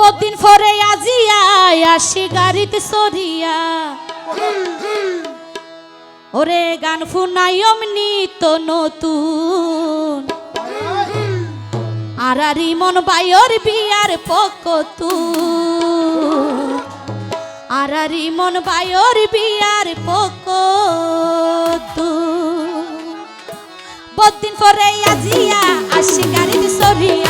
বদিন পরে আজিয়া আসি গাড়িতে সরিয়া ওরে গান ফুনাই অমনি তো নতুন। আরারি মন বায়র বিয়ার পকতু আরারি মন বায়র বিয়ার পকতু বদিন পরে আজিয়া আসে গাড়িতে সরিয়া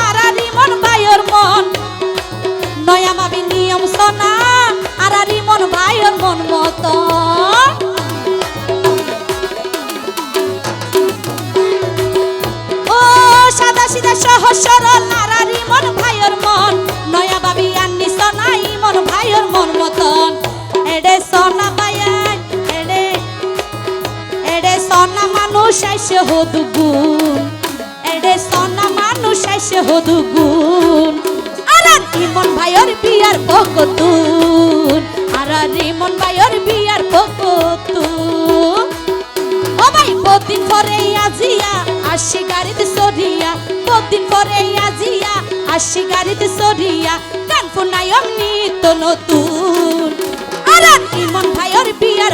মন মত। ও সাদা সিধা সহজ সরল নারারি মন ভাইয়ের মন। নয়া বাবি আন্নি সনাই মন ভাইয়ের মন মতন। এডে সনা বায়াই এডে এডে সনা মানুষ এসে হদুগুন এডে সনা মানুষ এসে হদুগুন আরার ইমন ভাইয়ের বিয়ার পকতুন পরে আজিয়া আসি গাড়িতে সরিয়া। কদিন পরে আজিয়া আসি গাড়িতে সরিয়া। গান ফুনাই অমনি তো নতুন। আরার ইমন ভাইয়ের বিয়ার